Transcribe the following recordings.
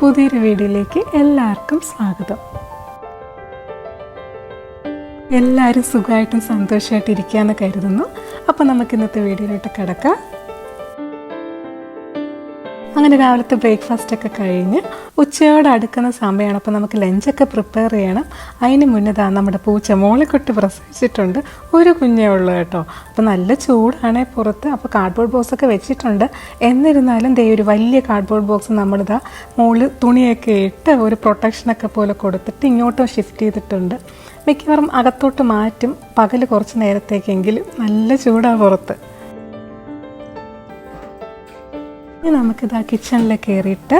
പുതിയൊരു വീഡിയോയിലേക്ക് എല്ലാവർക്കും സ്വാഗതം. എല്ലാവരും സുഖമായിട്ടും സന്തോഷമായിട്ട് എന്ന് കരുതുന്നു. അപ്പോൾ നമുക്ക് ഇന്നത്തെ വീഡിയോയിലോട്ട് കിടക്കാം. അങ്ങനെ രാവിലത്തെ ബ്രേക്ക്ഫാസ്റ്റ് ഒക്കെ കഴിഞ്ഞ് ഉച്ചയോടെ അടുക്കുന്ന സമയമാണ് അപ്പോൾ നമുക്ക് ലഞ്ചൊക്കെ പ്രിപ്പയർ ചെയ്യണം. അതിന് മുന്നേ താ നമ്മുടെ പൂച്ച മോളിക്കുട്ടി പ്രസവിച്ചിട്ടുണ്ട്. ഒരു കുഞ്ഞേ ഉള്ളൂ കേട്ടോ. അപ്പോൾ നല്ല ചൂടാണേ പുറത്ത്. അപ്പോൾ കാർഡ്ബോർഡ് ബോക്സ് ഒക്കെ വെച്ചിട്ടുണ്ട്. എന്നിരുന്നാലും ദേ ഒരു വലിയ കാർഡ്ബോർഡ് ബോക്സ് നമ്മളിതാ മുകളിൽ തുണിയൊക്കെ ഇട്ട് ഒരു പ്രൊട്ടക്ഷനൊക്കെ പോലെ കൊടുത്തിട്ട് ഇങ്ങോട്ടും ഷിഫ്റ്റ് ചെയ്തിട്ടുണ്ട്. മിക്കവാറും അകത്തോട്ട് മാറ്റും. പകൽ കുറച്ച് നേരത്തേക്കെങ്കിലും നല്ല ചൂടാണ് പുറത്ത്. ഇനി നമുക്കിത് ആ കിച്ചണിൽ കയറിയിട്ട്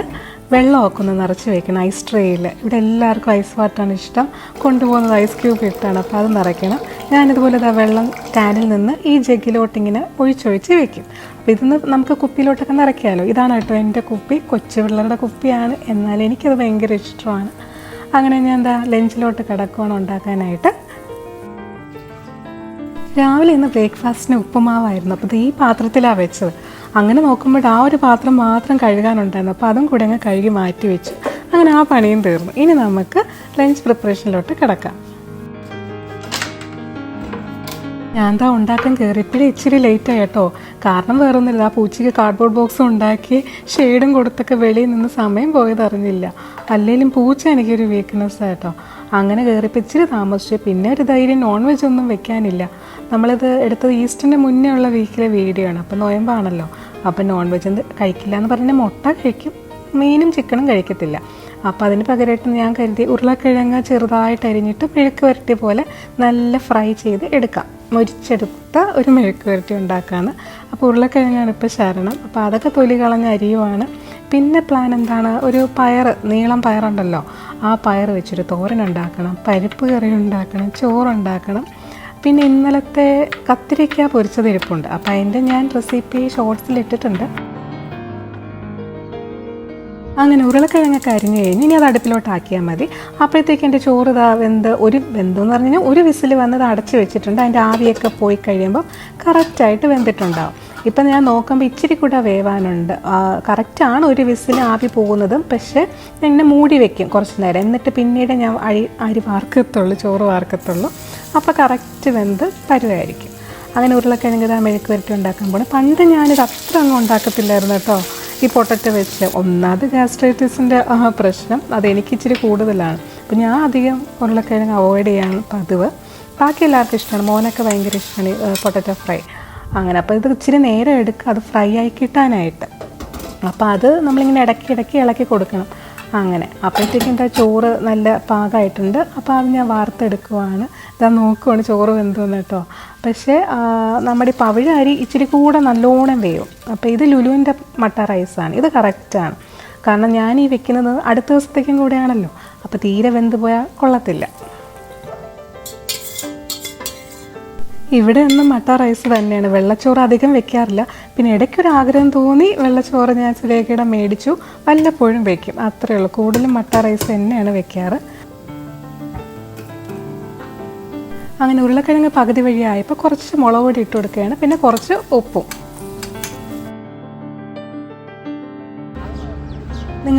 വെള്ളമൊക്കെ ഒന്ന് നിറച്ച് വെക്കണം ഐസ് ട്രേയിൽ ഇവിടെ എല്ലാവർക്കും ഐസ് വാട്ടാണ് ഇഷ്ടം. കൊണ്ടുപോകുന്നത് ഐസ് ക്യൂബ് ഇട്ടാണ് അപ്പോൾ അത് നിറയ്ക്കണം. ഞാനിതുപോലെ ഇതാ വെള്ളം ടാനിൽ നിന്ന് ഈ ജഗ്ഗിലോട്ടിങ്ങനെ ഒഴിച്ചൊഴിച്ച് വെക്കും. അപ്പോൾ ഇതിന്ന് നമുക്ക് കുപ്പിയിലോട്ടൊക്കെ നിറയ്ക്കാമല്ലോ ഇതാണ് കേട്ടോ എന്റെ കുപ്പി. കൊച്ചു പിള്ളേരുടെ കുപ്പിയാണ്. എന്നാൽ എനിക്കത് ഭയങ്കര ഇഷ്ടമാണ്. അങ്ങനെ ഞാൻ എന്താ ലഞ്ചിലോട്ട് കിടക്കുവാണ് ഉണ്ടാക്കാനായിട്ട്. രാവിലെ ഇന്ന് ബ്രേക്ക്ഫാസ്റ്റിന് ഉപ്പുമാവായിരുന്നു. അപ്പോൾ ഇത് ഈ പാത്രത്തിലാണ് വെച്ചത്. അങ്ങനെ നോക്കുമ്പോൾ ആ ഒരു പാത്രം മാത്രം കഴുകാനുണ്ടായിരുന്നു. അപ്പോൾ അതും കൂടെ അങ്ങ് കഴുകി മാറ്റി വെച്ചു. അങ്ങനെ ആ പണിയും തീർന്നു. ഇനി നമുക്ക് ലഞ്ച് പ്രിപ്പറേഷനിലോട്ട് കിടക്കാം. ഞാൻ എന്താ ഉണ്ടാക്കാൻ കയറിയപ്പോഴേ ഇച്ചിരി ലേറ്റ് ആയിട്ടോ കാരണം വേറൊന്നുമില്ല. ആ പൂച്ചയ്ക്ക് കാർഡ്ബോർഡ് ബോക്സ് ഉണ്ടാക്കി ഷെയ്ഡും കൊടുത്തൊക്കെ വെളിയിൽ നിന്ന് സമയം പോയത് അറിഞ്ഞില്ല. അല്ലെങ്കിലും പൂച്ച എനിക്കൊരു വീക്ക്നെസ് ആയിട്ടോ അങ്ങനെ കയറിയപ്പോൾ ഇച്ചിരി താമസിച്ചു. പിന്നെ ഒരു ധൈര്യം നോൺ വെജ് ഒന്നും വെക്കാനില്ല. നമ്മളിത് എടുത്തത് ഈസ്റ്റിന്റെ മുന്നേ ഉള്ള വീക്കിലെ വീഡിയോ ആണ്. അപ്പോൾ നോയമ്പാണല്ലോ. അപ്പോൾ നോൺ വെജ് കഴിക്കില്ല എന്ന് പറഞ്ഞാൽ മുട്ട കഴിക്കും. മീനും ചിക്കനും കഴിക്കത്തില്ല. അപ്പോൾ അതിന് പകരമായിട്ട് ഞാൻ കരുതി ഉരുളക്കിഴങ്ങ് ചെറുതായിട്ട് അരിഞ്ഞിട്ട് മെഴുക്ക് വരട്ടി പോലെ നല്ല ഫ്രൈ ചെയ്ത് എടുക്കാം. മുരിച്ചെടുത്ത ഒരു മെഴുക്ക് വരട്ടി ഉണ്ടാക്കാമെന്ന് അപ്പോൾ ഉരുളക്കിഴങ്ങാണ് ഇപ്പോൾ ശരണം. അപ്പോൾ അതൊക്കെ തൊലി കളഞ്ഞ അരിയുമാണ് പിന്നെ പ്ലാൻ എന്താണ്? ഒരു പയർ നീളം പയറുണ്ടല്ലോ. ആ പയർ വെച്ചൊരു തോരൻ ഉണ്ടാക്കണം പരിപ്പ് കറി ഉണ്ടാക്കണം ചോറുണ്ടാക്കണം പിന്നെ ഇന്നലത്തെ കത്തിരിക്ക പൊരിച്ചത് ഇരിപ്പുണ്ട്. അപ്പോൾ അതിന്റെ ഞാൻ റെസിപ്പി ഷോർട്സിൽ ഇട്ടിട്ടുണ്ട്. അങ്ങനെ ഉരുളക്കിഴങ്ങൊക്കെ അരിഞ്ഞ് കഴിഞ്ഞ് ഇനി അത് അടുപ്പിലോട്ട് ആക്കിയാൽ മതി. അപ്പോഴത്തേക്ക് എന്റെ ചോറ് ഇതാ വെന്ത് ഒരു വെന്തെന്ന് പറഞ്ഞു കഴിഞ്ഞാൽ ഒരു വിസിൽ വന്നത് അടച്ചു വെച്ചിട്ടുണ്ട്. അതിന്റെ ആവിയൊക്കെ പോയി കഴിയുമ്പോൾ കറക്റ്റായിട്ട് വെന്തിട്ടുണ്ടാവും. ഇപ്പം ഞാൻ നോക്കുമ്പോൾ ഇച്ചിരി കൂടെ വേവാനുണ്ട്. കറക്റ്റാണ് ഒരു വിസിൽ ആവി പോകുന്നതും പക്ഷേ ഞാൻ ഇങ്ങനെ മൂടി വെക്കും കുറച്ച് നേരം. എന്നിട്ട് പിന്നീട് ഞാൻ അരി അരി വാർക്കത്തുള്ളൂ ചോറ് വാർക്കത്തുള്ളൂ. അപ്പോൾ കറക്റ്റ് വെന്ത് തരുമായിരിക്കും അങ്ങനെ ഉരുളക്കിഴങ്ങ് ഇതാ മെഴുക്ക് വരട്ടി ഉണ്ടാക്കാൻ പോണേ. പണ്ട് ഞാനിത് അത്ര ഒന്നും ഉണ്ടാക്കത്തില്ലായിരുന്നു കേട്ടോ. ഈ പൊട്ടറ്റോ വെച്ച്. ഒന്നാമത് ഗ്യാസ്ട്രൈറ്റിസിന്റെ പ്രശ്നം. അതെനിക്ക് ഇച്ചിരി കൂടുതലാണ്. അപ്പം ഞാൻ അധികം ഉരുളക്കിഴങ്ങ് അവോയ്ഡ് ചെയ്യാണ് പതിവ്. ബാക്കി എല്ലാവർക്കും ഇഷ്ടമാണ്. മോനൊക്കെ ഭയങ്കര ഇഷ്ടമാണ് പൊട്ടറ്റോ ഫ്രൈ. അങ്ങനെ. അപ്പോൾ ഇത് ഇച്ചിരി നേരം എടുക്കുക അത് ഫ്രൈ ആയി കിട്ടാനായിട്ട്. അപ്പോൾ അത് നമ്മളിങ്ങനെ ഇടയ്ക്ക് ഇടയ്ക്ക് ഇളക്കി കൊടുക്കണം. അങ്ങനെ. അപ്പോഴത്തേക്കും എന്താ ചോറ് നല്ല പാകമായിട്ടുണ്ട് അപ്പോൾ അത് ഞാൻ വാർത്തെടുക്കുവാണ്. ഇതാ നോക്കുവാണ് ചോറ് വെന്തെന്ന് കേട്ടോ. പക്ഷേ നമ്മുടെ ഈ പവിഴ അരി ഇച്ചിരി കൂടെ നല്ലോണം വേവും. അപ്പോൾ ഇത് ലുലുവിന്റെ മട്ട റൈസാണ്. ഇത് കറക്റ്റാണ്. കാരണം ഞാൻ ഈ വെക്കുന്നത് അടുത്ത ദിവസത്തേക്കും കൂടെയാണല്ലോ. അപ്പോൾ തീരെ വെന്ത് പോയാൽ കൊള്ളത്തില്ല. ഇവിടെ ഒന്നും മട്ട റൈസ് തന്നെയാണ്. വെള്ളച്ചോറ് അധികം വെക്കാറില്ല. പിന്നെ ഇടയ്ക്കൊരു ആഗ്രഹം തോന്നി വെള്ളച്ചോറ് ഞാൻ സുരേഖയുടെ മേടിച്ചു. വല്ലപ്പോഴും വെക്കും. അത്രയേ ഉള്ളൂ. കൂടുതലും മട്ട റൈസ് തന്നെയാണ് വെക്കാറ്. അങ്ങനെ ഉരുളക്കിഴങ്ങ് പകുതി വഴിയായപ്പോൾ കുറച്ച് മുളക് പൊടി ഇട്ട് കൊടുക്കുകയാണ്. പിന്നെ കുറച്ച് ഉപ്പും.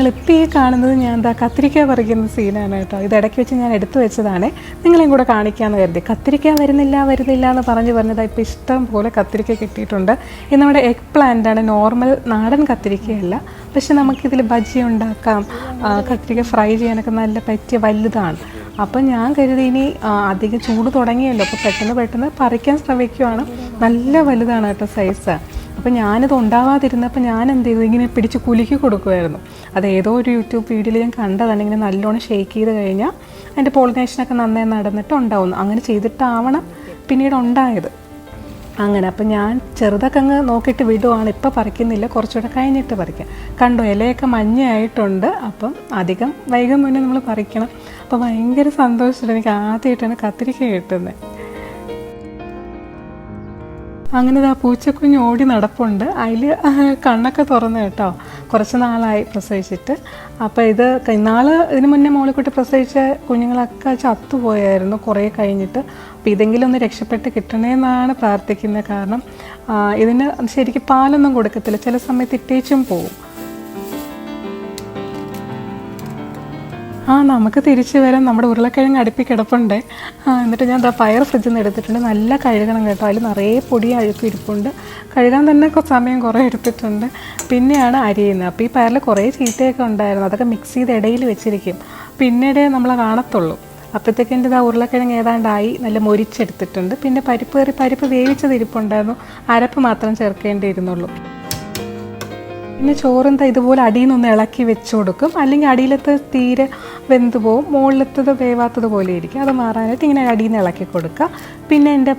നിങ്ങളിപ്പോൾ ഈ കാണുന്നത് ഞാൻ എന്താ കത്തിരിക്ക പറിക്കുന്ന സീനാണ് കേട്ടോ. ഇത് ഇടയ്ക്ക് വെച്ച് ഞാൻ എടുത്തു വെച്ചതാണ്. നിങ്ങളെയും കൂടെ കാണിക്കാമെന്ന് കരുതി. കത്തിരിക്ക വരുന്നില്ല വരുന്നില്ല എന്ന് പറഞ്ഞ് പറഞ്ഞത് ഇപ്പോൾ ഇഷ്ടം പോലെ കത്തിരിക്ക കിട്ടിയിട്ടുണ്ട്. ഇത് നമ്മുടെ എഗ് പ്ലാന്റ് ആണ്. നോർമൽ നാടൻ കത്തിരിക്കയല്ല പക്ഷെ നമുക്കിതിൽ ബജി ഉണ്ടാക്കാം. കത്തിരിക്ക ഫ്രൈ ചെയ്യാനൊക്കെ നല്ല പറ്റിയ വലുതാണ്. അപ്പം ഞാൻ കരുതി ഇനി അധികം ചൂട് തുടങ്ങിയല്ലോ. അപ്പോൾ പെട്ടെന്ന് പെട്ടെന്ന് പറിക്കാൻ ശ്രമിക്കുവാണ്. നല്ല വലുതാണ് കേട്ടോ സൈസ് അപ്പോൾ ഞാനിത് ഉണ്ടാവാതിരുന്നപ്പോൾ ഞാൻ എന്ത് ചെയ്തു ഇങ്ങനെ പിടിച്ച് കുലുക്കി കൊടുക്കുമായിരുന്നു അത് ഏതോ ഒരു യൂട്യൂബ് വീഡിയോയിൽ ഞാൻ കണ്ടതാണ്. ഇങ്ങനെ നല്ലോണം ഷേക്ക് ചെയ്ത് കഴിഞ്ഞാൽ അതിന്റെ പോളിനേഷനൊക്കെ നന്നായി നടന്നിട്ട് ഉണ്ടാവുന്നു. അങ്ങനെ ചെയ്തിട്ടാവണം പിന്നീട് ഉണ്ടായത്. അങ്ങനെ അപ്പം ഞാൻ ചെറുതൊക്കെ അങ്ങ് നോക്കിയിട്ട് വിടുവാണ്. ഇപ്പോൾ പറിക്കുന്നില്ല. കുറച്ചുകൂടെ കഴിഞ്ഞിട്ട് പറിക്കാം. കണ്ടോ ഇലയൊക്കെ മഞ്ഞയായിട്ടുണ്ട്. അപ്പം അധികം വൈകും മുന്നേ നമ്മൾ പറിക്കണം. അപ്പോൾ ഭയങ്കര സന്തോഷമുണ്ട് എനിക്ക് ആദ്യമായിട്ടാണ് കത്തിരിക്ക കിട്ടുന്നത് അങ്ങനെ ആ പൂച്ചക്കുഞ്ഞ് ഓടി നടപ്പുണ്ട്. അതിൽ കണ്ണൊക്കെ തുറന്നു കേട്ടോ. കുറച്ച് നാളായി പ്രസവിച്ചിട്ട്. അപ്പോൾ ഇത് ഇന്നാൾ ഇതിന് മുന്നേ മോളിക്കുട്ടി പ്രസവിച്ച കുഞ്ഞുങ്ങളൊക്കെ ചത്തുപോയായിരുന്നു കുറേ കഴിഞ്ഞിട്ട്. അപ്പോൾ ഇതെങ്കിലും ഒന്ന് രക്ഷപ്പെട്ട് കിട്ടണേന്നാണ് പ്രാർത്ഥിക്കുന്നത് കാരണം. ഇതിന് ശരിക്കും പാലൊന്നും കൊടുക്കത്തില്ല. ചില സമയത്ത് ഇട്ടേച്ചും പോവും. ആ നമുക്ക് തിരിച്ചു വരാൻ നമ്മുടെ ഉരുളക്കിഴങ്ങ് അടുപ്പി കിടപ്പുണ്ട്. എന്നിട്ട് ഞാൻ ദാ ഫയർ ഫ്രിഡ്ജിൽ നിന്ന് എടുത്തിട്ടുണ്ട്. നല്ല കഴുകണം കേട്ടോ. അതിൽ നിറയെ പൊടി അഴുക്ക് ഇരിപ്പുണ്ട്. കഴുകാൻ തന്നെ സമയം കുറേ എടുത്തിട്ടുണ്ട്. പിന്നെയാണ് അരിയുന്നത്. അപ്പോൾ ഈ പയറിൽ കുറേ ചീത്തയൊക്കെ ഉണ്ടായിരുന്നു. അതൊക്കെ മിക്സ് ചെയ്ത് ഇടയിൽ വെച്ചിരിക്കും. പിന്നീട് നമ്മൾ കാണത്തുള്ളൂ. അപ്പോഴത്തേക്ക് എന്റെ ഇതാ ഉരുളക്കിഴങ്ങ് ഏതാണ്ടായി? നല്ല മൊരിച്ചെടുത്തിട്ടുണ്ട്. പിന്നെ പരിപ്പ് കയറി പരിപ്പ് വേവിച്ചത് ഇരിപ്പുണ്ടായിരുന്നു. അരപ്പ് മാത്രം ചേർക്കേണ്ടിയിരുന്നുള്ളൂ. പിന്നെ ചോറെന്താ ഇതുപോലെ അടിയിൽ നിന്ന് ഇളക്കി വെച്ച് കൊടുക്കും. അല്ലെങ്കിൽ അടിയിലത്തെ തീരെ വെന്ത് പോവും. മുകളിലത്തത് വേവാത്തത് പോലെ ഇരിക്കും. അത് മാറാനായിട്ട് ഇങ്ങനെ അടിയിൽ നിന്ന് ഇളക്കി കൊടുക്കുക. പിന്നെ എന്റെ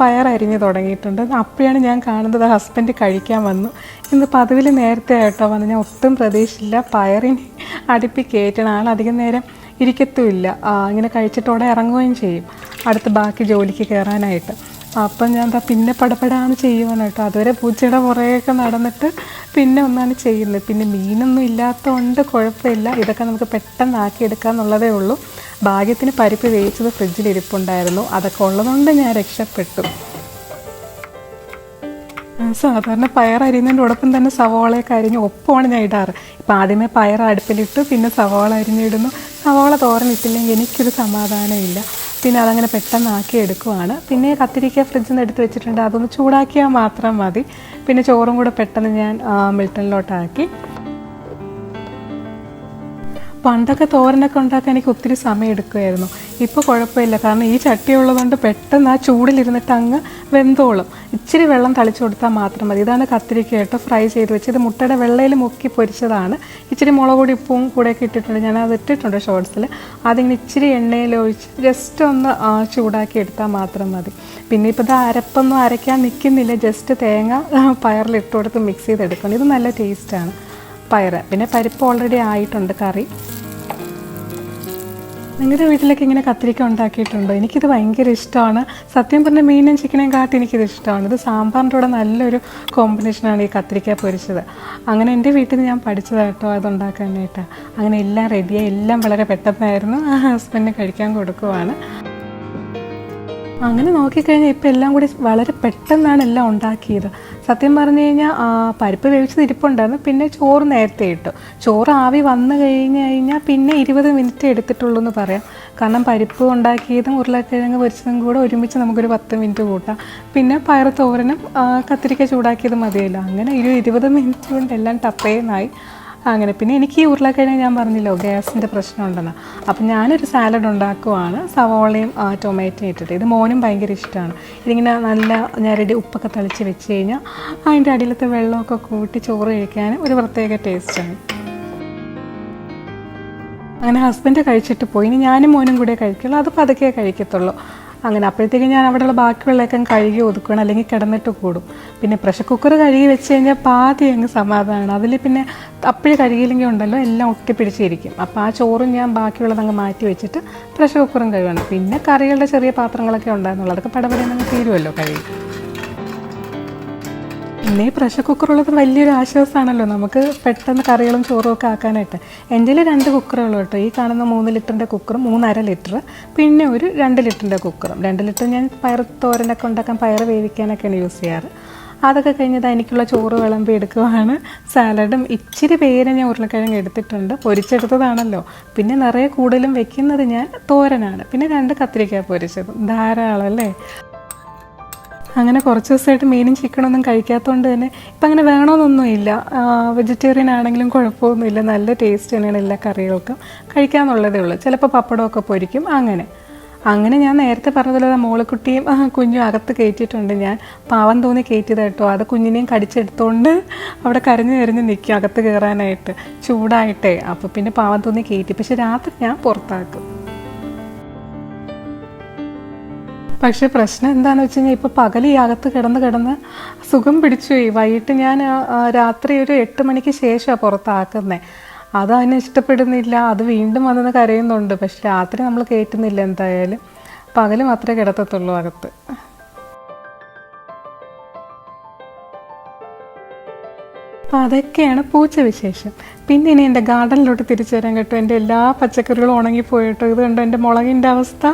പയർ അരിഞ്ഞ് തുടങ്ങിയിട്ടുണ്ട്. അപ്പോഴാണ് ഞാൻ കാണുന്നത് ഹസ്ബൻഡ് കഴിക്കാൻ വന്നു. ഇന്ന് പതിവിൽ നേരത്തെ ആയിട്ടോ വന്ന്. ഞാൻ ഒട്ടും പ്രതീക്ഷിച്ചില്ല. പയറിന് അടുപ്പി കയറ്റണം. ആൾ അധികം നേരം ഇരിക്കത്തുമില്ല. ഇങ്ങനെ കഴിച്ചിട്ടോടെ ഇറങ്ങുകയും ചെയ്യും. അടുത്ത് ബാക്കി ജോലിക്ക് കയറാനായിട്ട്. അപ്പം ഞാൻ എന്താ പിന്നെ പടപടാന്ന് ചെയ്യുവാണ് കേട്ടോ. അതുവരെ പൂച്ചയുടെ പുറകെയൊക്കെ നടന്നിട്ട് പിന്നെ ഒന്നാണ് ചെയ്യുന്നത്. പിന്നെ മീനൊന്നും ഇല്ലാത്തതുകൊണ്ട് കുഴപ്പമില്ല. ഇതൊക്കെ നമുക്ക് പെട്ടെന്ന് ആക്കിയെടുക്കുക എന്നുള്ളതേ ഉള്ളൂ. ഭാഗ്യത്തിന് പരിപ്പ് വേവിച്ചത് ഫ്രിഡ്ജിൽ ഇരിപ്പുണ്ടായിരുന്നു. അതൊക്കെ ഉള്ളതുകൊണ്ട് ഞാൻ രക്ഷപ്പെട്ടു. സാധാരണ പയർ അരിയുന്നതിന്റെ തന്നെ സവാളയൊക്കെ അരിഞ്ഞ് ഒപ്പമാണ് ഞാൻ ഇടാറ്. ഇപ്പം ആദ്യമേ പയർ അടുപ്പിലിട്ട് പിന്നെ സവാള അരിഞ്ഞിടുന്നു. സവാള തോരനിട്ടില്ലെങ്കിൽ എനിക്കൊരു സമാധാനമില്ല. പിന്നെ അതങ്ങനെ പെട്ടെന്ന് ആക്കി എടുക്കുവാണ്. പിന്നെ കത്തിരിക്ക ഫ്രിഡ്ജിൽ നിന്ന് എടുത്ത് വെച്ചിട്ടുണ്ട്. അതൊന്ന് ചൂടാക്കിയാൽ മാത്രം മതി. പിന്നെ ചോറും കൂടെ പെട്ടെന്ന് ഞാൻ മിൽട്ടണിലോട്ടാക്കി. പണ്ടൊക്കെ തോരനൊക്കെ ഉണ്ടാക്കാൻ എനിക്ക് ഒത്തിരി സമയം എടുക്കുമായിരുന്നു. ഇപ്പോൾ കുഴപ്പമില്ല. കാരണം ഈ ചട്ടി ഉള്ളതുകൊണ്ട് പെട്ടെന്ന് ആ ചൂടിലിരുന്നിട്ട് അങ്ങ് വെന്തോളും. ഇച്ചിരി വെള്ളം തളിച്ചു കൊടുത്താൽ മാത്രം മതി. ഇതാണ് കത്തിരിക്ക കേട്ടോ. ഫ്രൈ ചെയ്ത് വെച്ച് ഇത് മുട്ടയുടെ വെള്ളയിൽ മുക്കി പൊരിച്ചതാണ്. ഇച്ചിരി മുളക് പൊടി ഉപ്പും ഒക്കെ ഇട്ടിട്ടുണ്ട്. ഞാൻ അത് ഇട്ടിട്ടുണ്ട് ഷോർട്സിൽ അതിങ്ങനെ ഇച്ചിരി എണ്ണയിൽ ഒഴിച്ച് ജസ്റ്റ് ഒന്ന് ചൂടാക്കി എടുത്താൽ മാത്രം മതി. പിന്നെ ഇപ്പോൾ ഇത് അരപ്പൊന്നും അരയ്ക്കാൻ നിൽക്കുന്നില്ല ജസ്റ്റ് തേങ്ങ പയറിലിട്ട് കൊടുത്ത് മിക്സ് ചെയ്തെടുക്കണം. ഇത് നല്ല ടേസ്റ്റാണ് പയറ് പിന്നെ പരിപ്പ് ഓൾറെഡി ആയിട്ടുണ്ട് കറി. നിങ്ങളുടെ വീട്ടിലൊക്കെ ഇങ്ങനെ കത്തിരിക്ക ഉണ്ടാക്കിയിട്ടുണ്ടോ? എനിക്കിത് ഭയങ്കര ഇഷ്ടമാണ്. സത്യം പറഞ്ഞ മീനും ചിക്കനും കാട്ടി എനിക്കിത് ഇഷ്ടമാണ്. ഇത് സാമ്പാറിന്റെ കൂടെ നല്ലൊരു കോമ്പിനേഷനാണ് ഈ കത്തിരിക്ക പൊരിച്ചത്. അങ്ങനെ എന്റെ വീട്ടിൽ നിന്ന് ഞാൻ പഠിച്ചത് കേട്ടോ അത് ഉണ്ടാക്കാനായിട്ട് അങ്ങനെ എല്ലാം റെഡിയായി എല്ലാം വളരെ പെട്ടെന്നായിരുന്നു. ഹസ്ബൻഡിന് കഴിക്കാൻ കൊടുക്കുവാണ്. അങ്ങനെ നോക്കിക്കഴിഞ്ഞാൽ ഇപ്പം എല്ലാം കൂടി വളരെ പെട്ടെന്നാണ് എല്ലാം ഉണ്ടാക്കിയത്. സത്യം പറഞ്ഞു കഴിഞ്ഞാൽ പരിപ്പ് വേവിച്ചത് ഇരിപ്പുണ്ടായിരുന്നു. പിന്നെ ചോറ് നേരത്തെ ഇട്ടു. ചോറ് ആവി വന്നു കഴിഞ്ഞ് കഴിഞ്ഞാൽ പിന്നെ ഇരുപത് മിനിറ്റ് എടുത്തിട്ടുള്ളൂ എന്ന് പറയാം. കാരണം പരിപ്പ് ഉണ്ടാക്കിയതും ഉരുളക്കിഴങ്ങ് പൊരിച്ചതും കൂടെ ഒരുമിച്ച് നമുക്കൊരു പത്ത് മിനിറ്റ് കൂട്ടാം. പിന്നെ പയർ തോരനും കത്തിരിക്ക ചൂടാക്കിയത് മതിയല്ലോ. അങ്ങനെ ഒരു ഇരുപത് മിനിറ്റ് കൊണ്ട് എല്ലാം ടപ്പേന്നായി. അങ്ങനെ. പിന്നെ എനിക്ക് ഈ ഉരുളക്കിഴങ്ങ് ഞാൻ പറഞ്ഞില്ലോ ഗ്യാസിന്റെ പ്രശ്നമുണ്ടെന്ന്. അപ്പം ഞാനൊരു സാലഡ് ഉണ്ടാക്കുവാണ്. സവോളയും ടൊമാറ്റോയും ഇട്ടിട്ട്. ഇത് മോനും ഭയങ്കര ഇഷ്ടമാണ്. ഇതിങ്ങനെ നല്ല ഞരടി ഉപ്പൊക്കെ തളിച്ച് വെച്ച് കഴിഞ്ഞാൽ അതിന്റെ അടിയിലത്തെ വെള്ളമൊക്കെ കൂട്ടി ചോറ് കഴിക്കാൻ ഒരു പ്രത്യേക ടേസ്റ്റാണ് അങ്ങനെ ഹസ്ബൻഡ് കഴിച്ചിട്ട് പോയി. ഇനി ഞാനും മോനും കൂടെ കഴിക്കുള്ളൂ. അത് പതുക്കെ കഴിക്കത്തുള്ളൂ. അങ്ങനെ അപ്പോഴത്തേക്കും ഞാൻ അവിടെയുള്ള ബാക്കി ബാക്കിയുള്ളതൊക്കെ കഴുകി ഒതുക്കണം അല്ലെങ്കിൽ കിടന്നിട്ട് കൂടും. പിന്നെ പ്രഷർ കുക്കർ കഴുകി വെച്ച് കഴിഞ്ഞാൽ പാതി അങ്ങ് സമാധാനമാണ്. അതിൽ പിന്നെ അപ്പോഴേ കഴുകിയില്ലെങ്കിൽ ഉണ്ടല്ലോ എല്ലാം ഒട്ടിപ്പിടിച്ചിരിക്കും അപ്പോൾ ആ ചോറും ഞാൻ ബാക്കിയുള്ളത് അങ്ങ് മാറ്റി വെച്ചിട്ട് പ്രഷർ കുക്കറും കഴുകണം പിന്നെ കറികളുടെ ചെറിയ പാത്രങ്ങളൊക്കെ ഉണ്ടായിരുന്നുള്ളൂ. അതൊക്കെ പടപടയിൽ തീരുമല്ലോ കഴുകി. പിന്നെ ഈ പ്രഷർ കുക്കറുള്ളത് വലിയൊരു ആശ്വാസമാണല്ലോ. നമുക്ക് പെട്ടെന്ന് കറികളും ചോറും ഒക്കെ ആക്കാനായിട്ട്. എന്റെ രണ്ട് കുക്കറുകളും കേട്ടോ. ഈ കാണുന്ന മൂന്ന് ലിറ്ററിന്റെ കുക്കറും മൂന്നര ലിറ്റർ. പിന്നെ ഒരു രണ്ട് ലിറ്ററിന്റെ കുക്കറും രണ്ട് ലിറ്റർ ഞാൻ പയർ തോരനൊക്കെ ഉണ്ടാക്കാൻ പയർ വേവിക്കാനൊക്കെയാണ് യൂസ് ചെയ്യാറ്. അതൊക്കെ കഴിഞ്ഞത് എനിക്കുള്ള ചോറ് വിളമ്പി എടുക്കുവാണ്. സാലഡും ഇച്ചിരി പേര് ഞാൻ ഉരുളക്കിഴങ്ങ് എടുത്തിട്ടുണ്ട്. പൊരിച്ചെടുത്തതാണല്ലോ. പിന്നെ നിറയെ കൂടുതലും വെക്കുന്നത് ഞാൻ തോരനാണ്. പിന്നെ രണ്ട് കത്തിരിക്ക പൊരിച്ചത്. ധാരാളം അല്ലേ? അങ്ങനെ കുറച്ച് ദിവസമായിട്ട് മീനും ചിക്കനൊന്നും കഴിക്കാത്തതുകൊണ്ട് തന്നെ ഇപ്പം അങ്ങനെ വേണമെന്നൊന്നും ഇല്ല വെജിറ്റേറിയൻ ആണെങ്കിലും കുഴപ്പമൊന്നുമില്ല. നല്ല ടേസ്റ്റ് തന്നെയാണ് എല്ലാ കറികൾക്കും. കഴിക്കാമെന്നുള്ളതേ ഉള്ളൂ. ചിലപ്പോൾ പപ്പടമൊക്കെ പൊരിക്കും. അങ്ങനെ. അങ്ങനെ ഞാൻ നേരത്തെ പറഞ്ഞതുപോലെ മോളക്കുട്ടിയും കുഞ്ഞും അകത്ത് കയറ്റിയിട്ടുണ്ട് ഞാൻ. പാവം തോന്നി കയറ്റിയത് കേട്ടോ. അത് കുഞ്ഞിനെയും കടിച്ചെടുത്തോണ്ട് അവിടെ കരഞ്ഞു കരഞ്ഞ് നിൽക്കും അകത്ത് കയറാനായിട്ട്. ചൂടായിട്ടേ. അപ്പോൾ പിന്നെ പാവം തോന്നി കയറ്റി. പക്ഷെ രാത്രി ഞാൻ പുറത്താക്കും. പക്ഷേ പ്രശ്നം എന്താണെന്ന് വെച്ച് കഴിഞ്ഞാൽ ഇപ്പോൾ പകൽ ഈ അകത്ത് കിടന്ന് കിടന്ന് സുഖം പിടിച്ചു പോയി. വൈകിട്ട് ഞാൻ രാത്രി ഒരു എട്ട് മണിക്ക് ശേഷമാണ് പുറത്താക്കുന്നത് അത് അതിന് ഇഷ്ടപ്പെടുന്നില്ല. അത് വീണ്ടും വന്നെന്ന് കരയുന്നുണ്ട്. പക്ഷെ രാത്രി നമ്മൾ കയറ്റുന്നില്ല എന്തായാലും. പകൽ മാത്രമേ കിടത്തത്തുള്ളൂ അകത്ത്. അപ്പോൾ അതൊക്കെയാണ് പൂച്ച വിശേഷം. പിന്നെ ഇനി എന്റെ ഗാർഡനിലോട്ട് തിരിച്ചു വരാൻ കേട്ടോ. എന്റെ എല്ലാ പച്ചക്കറികളും ഉണങ്ങിപ്പോയി കേട്ടോ ഇത് കണ്ടോ എന്റെ മുളകിന്റെ അവസ്ഥ?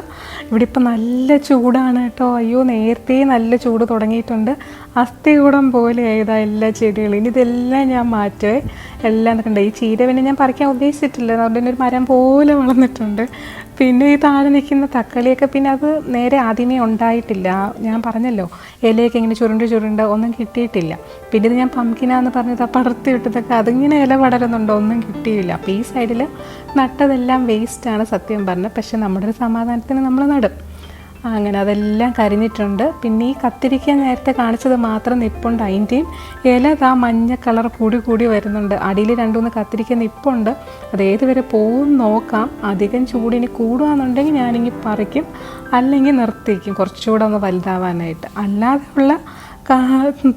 ഇവിടെ ഇപ്പം നല്ല ചൂടാണ് കേട്ടോ. അയ്യോ നേരത്തെ നല്ല ചൂട് തുടങ്ങിയിട്ടുണ്ട്. അസ്ഥികൂടം പോലെ ആയതാ എല്ലാ ചെടികളും. ഇനി ഇതെല്ലാം ഞാൻ മാറ്റേ എല്ലാം കണ്ടോ? ഈ ചീര പിന്നെ ഞാൻ പറിക്കാൻ ഉദ്ദേശിച്ചിട്ടില്ല. അതുകൊണ്ട് ഒരു മരം പോലെ വളർന്നിട്ടുണ്ട്. പിന്നെ ഈ താഴെ നിൽക്കുന്ന തക്കാളിയൊക്കെ പിന്നെ അത് നേരെ ആദ്യമേ ഉണ്ടായിട്ടില്ല. ഞാൻ പറഞ്ഞല്ലോ ഇലയൊക്കെ ഇങ്ങനെ ചുരുണ്ട് ചുരുണ്ട് ഒന്നും കിട്ടിയിട്ടില്ല. പിന്നെ ഇത് ഞാൻ പമ്പിനാന്ന് പറഞ്ഞത് ആ പടർത്തി വിട്ടതൊക്കെ അതിങ്ങനെ ഇല പടരുന്നുണ്ടോ? ഒന്നും കിട്ടിയില്ല. അപ്പോൾ ഈ സൈഡിൽ നട്ടതെല്ലാം വേസ്റ്റാണ് സത്യം പറഞ്ഞത് പക്ഷെ നമ്മുടെ ഒരു സമാധാനത്തിന് നമ്മൾ നടും. അങ്ങനെ അതെല്ലാം കരിഞ്ഞിട്ടുണ്ട്. പിന്നെ ഈ കത്തിരിക്ക നേരത്തെ കാണിച്ചത് മാത്രം നിപ്പുണ്ട് അതിന്റെയും ഇല ആ മഞ്ഞ കളർ കൂടി കൂടി വരുന്നുണ്ട്. അടിയിൽ രണ്ടുമൂന്ന് കത്തിരിക്ക നിപ്പുണ്ട്. അത് ഏതുവരെ പോകും നോക്കാം. അധികം ചൂടിനി കൂടുകയെന്നുണ്ടെങ്കിൽ ഞാനിങ്ങി പറിക്കും. അല്ലെങ്കിൽ നിർത്തിക്കും. കുറച്ചുകൂടെ ഒന്ന് വലുതാവാനായിട്ട്. അല്ലാതെയുള്ള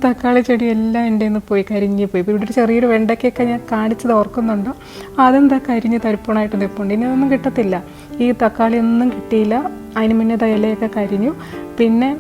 തക്കാളി ചെടി എല്ലാം എന്റെ നിന്ന് പോയി കരിഞ്ഞ് പോയി. ഇവിടെ ഒരു ചെറിയൊരു വെണ്ടയ്ക്കൊക്കെ ഞാൻ കാണിച്ചത് ഓർക്കുന്നുണ്ടോ. അതെന്താ കരിഞ്ഞ് തരിപ്പണായിട്ട് നിൽപ്പുണ്ട് ഇനി അതൊന്നും കിട്ടത്തില്ല. ഈ തക്കാളി ഒന്നും കിട്ടിയില്ല. അതിന് മുന്നേ തയലയൊക്കെ കരിഞ്ഞു. പിന്നെ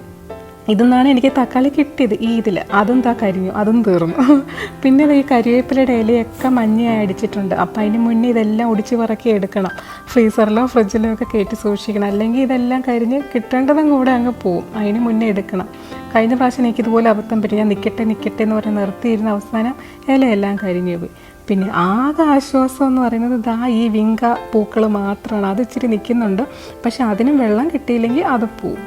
ഇതെന്നാണ് എനിക്ക് തക്കാളി കിട്ടിയത്? ഈ ഇതിൽ അതും താ കരിഞ്ഞു. അതും തീർന്നു. പിന്നെ ഈ കരിവേപ്പിലയുടെ ഇലയൊക്കെ മഞ്ഞയായി അടിച്ചിട്ടുണ്ട്. അപ്പം അതിന് മുന്നേ ഇതെല്ലാം ഒടിച്ച് പറക്കി എടുക്കണം. ഫ്രീസറിലോ ഫ്രിഡ്ജിലോ ഒക്കെ കയറ്റി സൂക്ഷിക്കണം. അല്ലെങ്കിൽ ഇതെല്ലാം കരിഞ്ഞ് കിട്ടേണ്ടതും കൂടെ അങ്ങ് പോവും. അതിന് മുന്നേ എടുക്കണം. കഴിഞ്ഞ പ്രാവശ്യം എനിക്കിതുപോലെ അബദ്ധം പറ്റി. ഞാൻ നിൽക്കട്ടെ നിൽക്കട്ടെ എന്ന് പറഞ്ഞ് നിർത്തിയിരുന്ന അവസാനം ഇലയെല്ലാം കരിഞ്ഞു പോയി. പിന്നെ ആകെ ആശ്വാസം എന്ന് പറയുന്നത് ദാ ഈ വിങ്ക പൂക്കൾ മാത്രമാണ് അത് ഇച്ചിരി നിൽക്കുന്നുണ്ട് പക്ഷെ അതിനും വെള്ളം കിട്ടിയില്ലെങ്കിൽ അത് പോവും.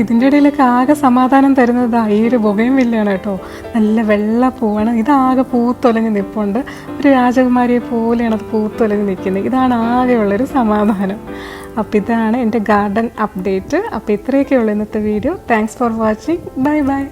ഇതിന്റെ ഇടയിലൊക്കെ ആകെ സമാധാനം തരുന്നത് ഈ ഒരു പുകയും വില്ലാണ് കേട്ടോ. നല്ല വെള്ള പൂവാണ്. ഇതാകെ പൂത്തൊലഞ്ഞ് നിൽപ്പുണ്ട് ഒരു രാജകുമാരിയെ പോലെയാണ് അത് പൂത്തൊലഞ്ഞ് നിൽക്കുന്നത്. ഇതാണ് ആകെയുള്ളൊരു സമാധാനം. അപ്പോൾ ഇതാണ് എന്റെ ഗാർഡൻ അപ്ഡേറ്റ്. അപ്പോൾ ഇത്രയൊക്കെയുള്ളൂ ഇന്നത്തെ video. Thanks for watching bye bye